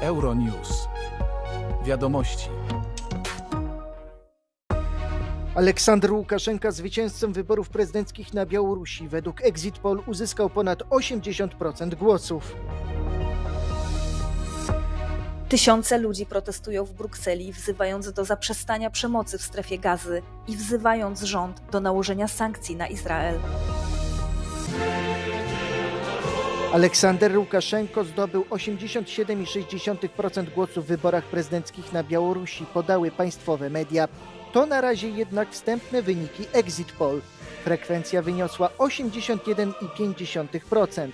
Euronews. Wiadomości. Aleksander Łukaszenka zwycięzcą wyborów prezydenckich na Białorusi według Exit Poll uzyskał ponad 80% głosów. Tysiące ludzi protestują w Brukseli, wzywając do zaprzestania przemocy w strefie gazy i wzywając rząd do nałożenia sankcji na Izrael. Aleksander Łukaszenko zdobył 87,6% głosów w wyborach prezydenckich na Białorusi, podały państwowe media. To na razie jednak wstępne wyniki Exit Poll. Frekwencja wyniosła 81,5%.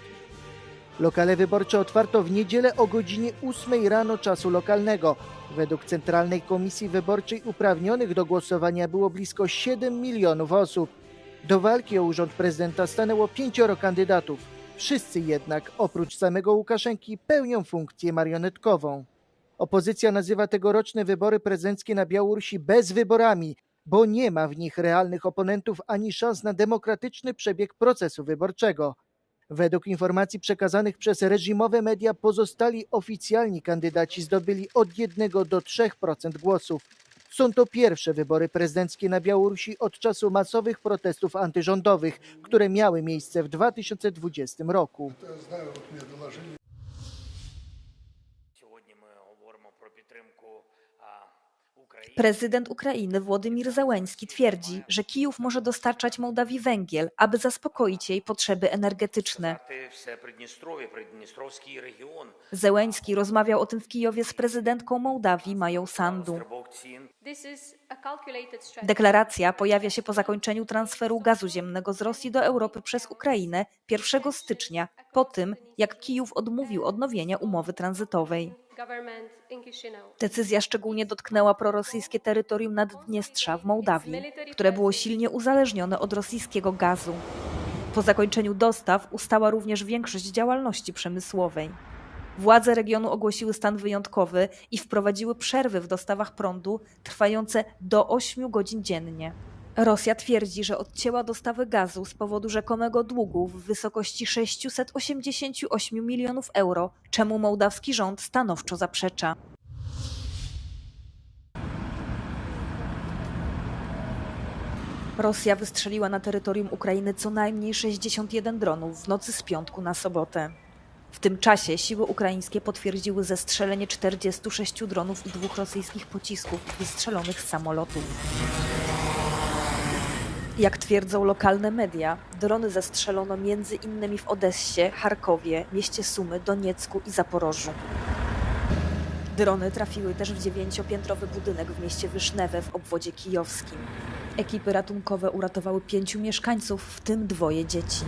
Lokale wyborcze otwarto w niedzielę o godzinie 8 rano czasu lokalnego. Według Centralnej Komisji Wyborczej uprawnionych do głosowania było blisko 7 milionów osób. Do walki o urząd prezydenta stanęło pięcioro kandydatów. Wszyscy jednak, oprócz samego Łukaszenki, pełnią funkcję marionetkową. Opozycja nazywa tegoroczne wybory prezydenckie na Białorusi bezwyborami, bo nie ma w nich realnych oponentów ani szans na demokratyczny przebieg procesu wyborczego. Według informacji przekazanych przez reżimowe media pozostali oficjalni kandydaci zdobyli od 1 do 3% głosów. Są to pierwsze wybory prezydenckie na Białorusi od czasu masowych protestów antyrządowych, które miały miejsce w 2020 roku. Prezydent Ukrainy Włodymir Zełeński twierdzi, że Kijów może dostarczać Mołdawii węgiel, aby zaspokoić jej potrzeby energetyczne. Zełeński rozmawiał o tym w Kijowie z prezydentką Mołdawii Mają Sandu. Deklaracja pojawia się po zakończeniu transferu gazu ziemnego z Rosji do Europy przez Ukrainę 1 stycznia po tym jak Kijów odmówił odnowienia umowy tranzytowej. Decyzja szczególnie dotknęła prorosyjskie terytorium Naddniestrza w Mołdawii, które było silnie uzależnione od rosyjskiego gazu. Po zakończeniu dostaw ustała również większość działalności przemysłowej. Władze regionu ogłosiły stan wyjątkowy i wprowadziły przerwy w dostawach prądu trwające do 8 godzin dziennie. Rosja twierdzi, że odcięła dostawy gazu z powodu rzekomego długu w wysokości 688 milionów euro, czemu mołdawski rząd stanowczo zaprzecza. Rosja wystrzeliła na terytorium Ukrainy co najmniej 61 dronów w nocy z piątku na sobotę. W tym czasie siły ukraińskie potwierdziły zestrzelenie 46 dronów i dwóch rosyjskich pocisków wystrzelonych z samolotów. Jak twierdzą lokalne media, drony zestrzelono między innymi w Odessie, Charkowie, mieście Sumy, Doniecku i Zaporożu. Drony trafiły też w dziewięciopiętrowy budynek w mieście Wysznewe w obwodzie kijowskim. Ekipy ratunkowe uratowały pięciu mieszkańców, w tym dwoje dzieci.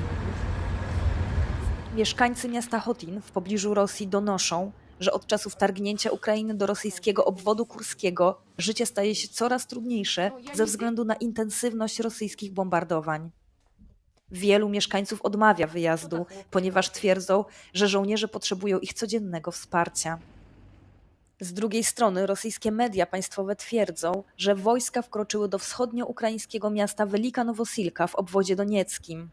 Mieszkańcy miasta Chotin w pobliżu Rosji donoszą, że od czasu wtargnięcia Ukrainy do rosyjskiego obwodu kurskiego życie staje się coraz trudniejsze ze względu na intensywność rosyjskich bombardowań. Wielu mieszkańców odmawia wyjazdu, ponieważ twierdzą, że żołnierze potrzebują ich codziennego wsparcia. Z drugiej strony rosyjskie media państwowe twierdzą, że wojska wkroczyły do wschodnio-ukraińskiego miasta Welika Nowosilka w obwodzie donieckim.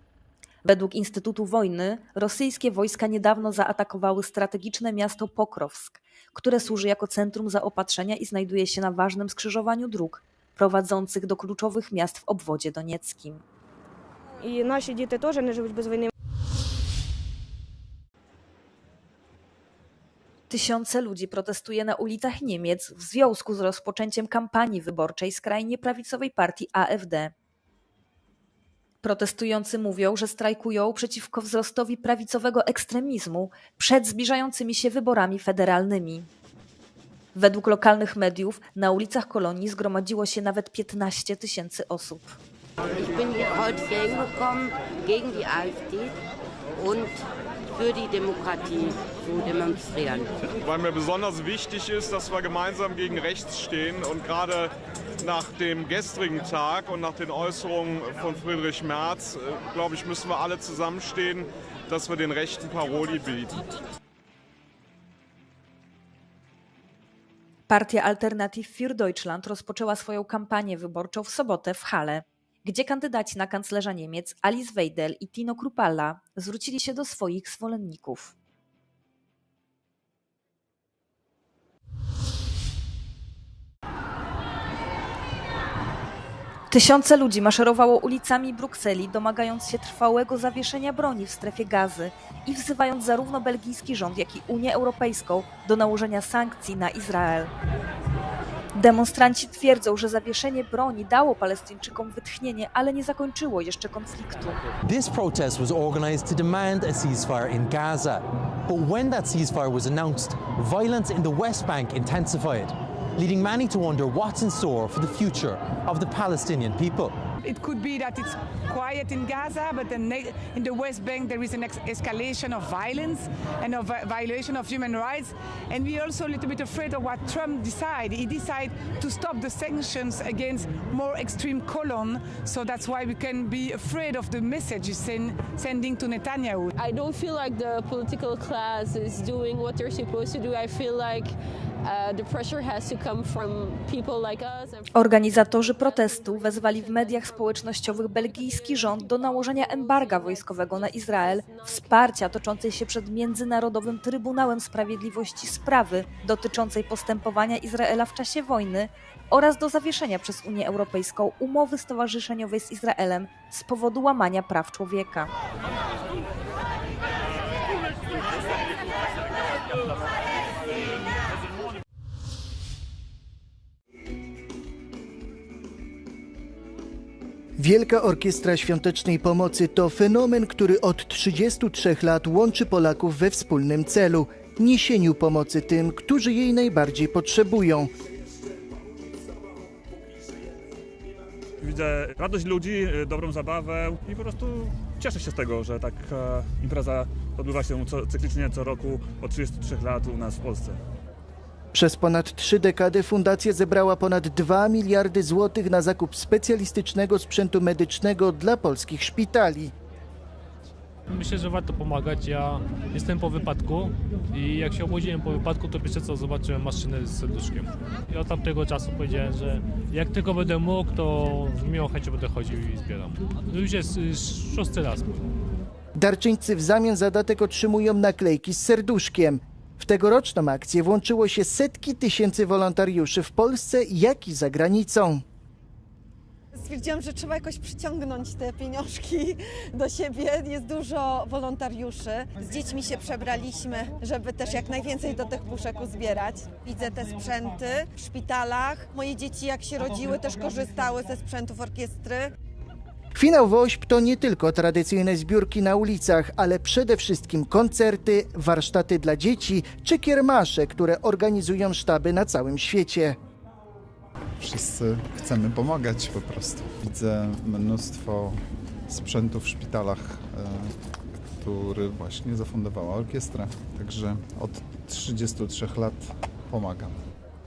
Według Instytutu Wojny rosyjskie wojska niedawno zaatakowały strategiczne miasto Pokrowsk, które służy jako centrum zaopatrzenia i znajduje się na ważnym skrzyżowaniu dróg prowadzących do kluczowych miast w obwodzie donieckim. I nasi dzieci też nie żyją bez wojny. Tysiące ludzi protestuje na ulicach Niemiec w związku z rozpoczęciem kampanii wyborczej skrajnie prawicowej partii AfD. Protestujący mówią, że strajkują przeciwko wzrostowi prawicowego ekstremizmu przed zbliżającymi się wyborami federalnymi. Według lokalnych mediów na ulicach Kolonii zgromadziło się nawet 15 tysięcy osób. Ich bin hier heute hierhin gekommen gegen die AfD und für die Demokratie zu demonstrieren. weil mir besonders wichtig ist, dass wir gemeinsam gegen rechts stehen und gerade nach dem gestrigen Tag und nach den Äußerungen von Friedrich Merz, äh, glaube ich, müssen wir alle zusammenstehen, dass wir den Rechten Paroli bieten. Partia Alternative für Deutschland rozpoczęła swoją kampanię wyborczą w sobotę w Halle, gdzie kandydaci na kanclerza Niemiec Alice Weidel i Tino Kruppalla zwrócili się do swoich zwolenników. Tysiące ludzi maszerowało ulicami Brukseli, domagając się trwałego zawieszenia broni w strefie gazy i wzywając zarówno belgijski rząd, jak i Unię Europejską do nałożenia sankcji na Izrael. Demonstranci twierdzą, że zawieszenie broni dało Palestyńczykom wytchnienie, ale nie zakończyło jeszcze konfliktu. This protest was organised to demand a ceasefire in Gaza. But when that ceasefire was announced, violence in the West Bank intensified, leading many to wonder what's in store for the future of the Palestinian people. It could be that it's quiet in Gaza, but in the West Bank there is an escalation of violence and of uh, violation of human rights. And we're also a little bit afraid of what Trump decided. He decided to stop the sanctions against more extreme colon, so that's why we can be afraid of the message he's sen- sending to Netanyahu. I don't feel like the political class is doing what they're supposed to do. I feel like uh, Organizatorzy protestu wezwali w mediach społecznościowych belgijski rząd do nałożenia embarga wojskowego na Izrael, wsparcia toczącej się przed Międzynarodowym Trybunałem Sprawiedliwości sprawy dotyczącej postępowania Izraela w czasie wojny oraz do zawieszenia przez Unię Europejską umowy stowarzyszeniowej z Izraelem z powodu łamania praw człowieka. Wielka Orkiestra Świątecznej Pomocy to fenomen, który od 33 lat łączy Polaków we wspólnym celu niesieniu pomocy tym, którzy jej najbardziej potrzebują. Widzę radość ludzi, y, dobrą zabawę i po prostu cieszę się z tego, że tak e, impreza odbywa się co, cyklicznie co roku od 33 lat u nas w Polsce. Przez ponad trzy dekady fundacja zebrała ponad 2 miliardy złotych na zakup specjalistycznego sprzętu medycznego dla polskich szpitali. Myślę, że warto pomagać. Ja jestem po wypadku i jak się obudziłem po wypadku, to pierwsze co zobaczyłem maszynę z serduszkiem. I od tamtego czasu powiedziałem, że jak tylko będę mógł, to z miłą chęcią będę chodził i zbieram. To już jest szósty raz. Darczyńcy w zamian za datek otrzymują naklejki z serduszkiem. W tegoroczną akcję włączyło się setki tysięcy wolontariuszy w Polsce, jak i za granicą. Stwierdziłam, że trzeba jakoś przyciągnąć te pieniążki do siebie. Jest dużo wolontariuszy. Z dziećmi się przebraliśmy, żeby też jak najwięcej do tych puszek uzbierać. Widzę te sprzęty w szpitalach. Moje dzieci jak się rodziły też korzystały ze sprzętów orkiestry. Finał WOŚP to nie tylko tradycyjne zbiórki na ulicach, ale przede wszystkim koncerty, warsztaty dla dzieci czy kiermasze, które organizują sztaby na całym świecie. Wszyscy chcemy pomagać po prostu. Widzę mnóstwo sprzętu w szpitalach, e, który właśnie zafundowała orkiestra. Także od 33 lat pomagam.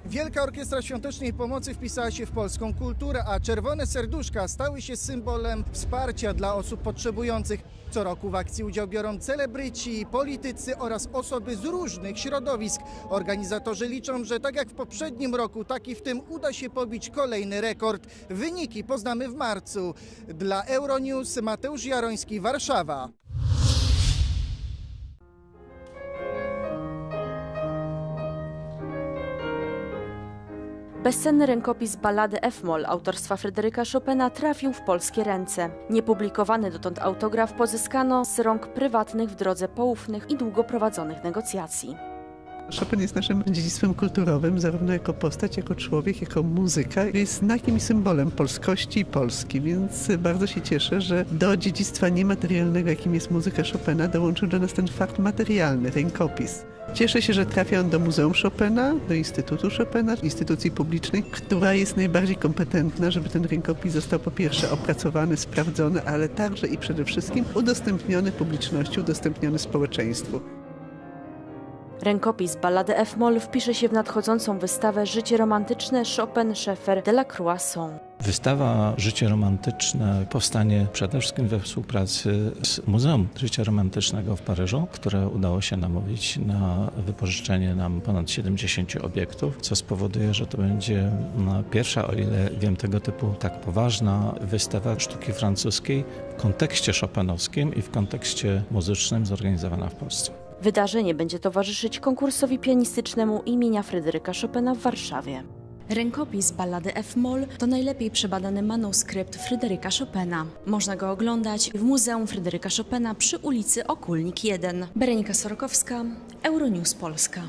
Wielka Orkiestra Świątecznej Pomocy wpisała się w polską kulturę, a czerwone serduszka stały się symbolem wsparcia dla osób potrzebujących. Co roku w akcji udział biorą celebryci, politycy oraz osoby z różnych środowisk. Organizatorzy liczą, że tak jak w poprzednim roku, tak i w tym uda się pobić kolejny rekord. Wyniki poznamy w marcu. Dla Euronews Mateusz Jaroński, Warszawa. Bezcenny rękopis ballady F-moll autorstwa Fryderyka Chopina trafił w polskie ręce. Niepublikowany dotąd autograf pozyskano z rąk prywatnych w drodze poufnych i długo prowadzonych negocjacji. Chopin jest naszym dziedzictwem kulturowym, zarówno jako postać, jako człowiek, jako muzyka. Jest znakiem i symbolem polskości i Polski, więc bardzo się cieszę, że do dziedzictwa niematerialnego, jakim jest muzyka Chopina, dołączył do nas ten fakt materialny, rękopis. Cieszę się, że trafia on do Muzeum Chopina, do Instytutu Chopina, instytucji publicznej, która jest najbardziej kompetentna, żeby ten rękopis został po pierwsze opracowany, sprawdzony, ale także i przede wszystkim udostępniony publiczności, udostępniony społeczeństwu. Rękopis ballady F-moll wpisze się w nadchodzącą wystawę Życie romantyczne Chopin Schaeffer de la Croissant. Wystawa Życie Romantyczne powstanie przede wszystkim we współpracy z Muzeum Życia Romantycznego w Paryżu, które udało się namówić na wypożyczenie nam ponad 70 obiektów, co spowoduje, że to będzie no, pierwsza, o ile wiem, tego typu tak poważna wystawa sztuki francuskiej w kontekście chopinowskim i w kontekście muzycznym zorganizowana w Polsce. Wydarzenie będzie towarzyszyć konkursowi pianistycznemu imienia Fryderyka Chopina w Warszawie. Rękopis ballady F-moll to najlepiej przebadany manuskrypt Fryderyka Chopina. Można go oglądać w Muzeum Fryderyka Chopina przy ulicy Okulnik 1. Berenika Sorokowska, Euronews Polska.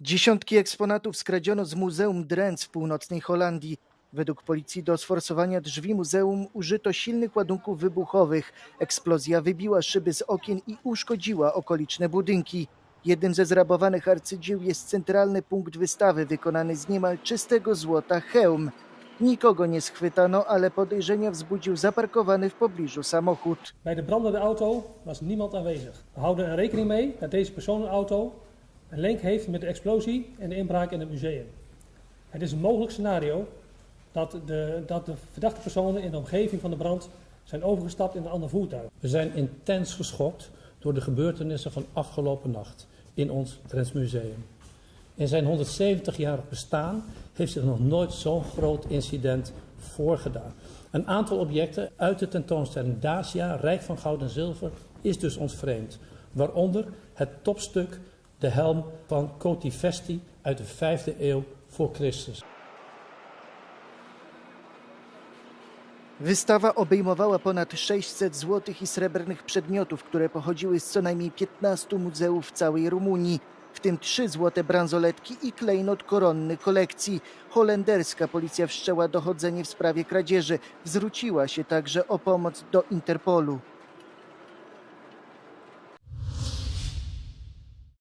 Dziesiątki eksponatów skradziono z Muzeum Drens w północnej Holandii. Według policji do sforsowania drzwi muzeum użyto silnych ładunków wybuchowych. Eksplozja wybiła szyby z okien i uszkodziła okoliczne budynki. Jednym ze zrabowanych arcydzieł jest centralny punkt wystawy wykonany z niemal czystego złota hełm. Nikogo nie schwytano, ale podejrzenia wzbudził zaparkowany w pobliżu samochód. Bij de brandende auto was niemand aanwezig. We houden er rekening mee dat deze personenauto een link heeft met de explosie en de inbraak in het museum. Het is een mogelijk scenario dat de, dat de verdachte personen in de omgeving van de brand zijn overgestapt in een ander voertuig. We zijn intens geschokt door de gebeurtenissen van afgelopen nacht in ons Drents Museum. In zijn 170-jarig bestaan heeft zich nog nooit zo'n groot incident voorgedaan. Een aantal objecten uit de tentoonstelling Dacia, Rijk van Goud en Zilver, is dus ons vreemd. Waaronder het topstuk, de helm van Cotivesti uit de 5e eeuw voor Christus. Wystawa obejmowała ponad 600 złotych i srebrnych przedmiotów, które pochodziły z co najmniej 15 muzeów całej Rumunii, w tym trzy złote bransoletki i klejnot koronny kolekcji. Holenderska policja wszczęła dochodzenie w sprawie kradzieży. Zwróciła się także o pomoc do Interpolu.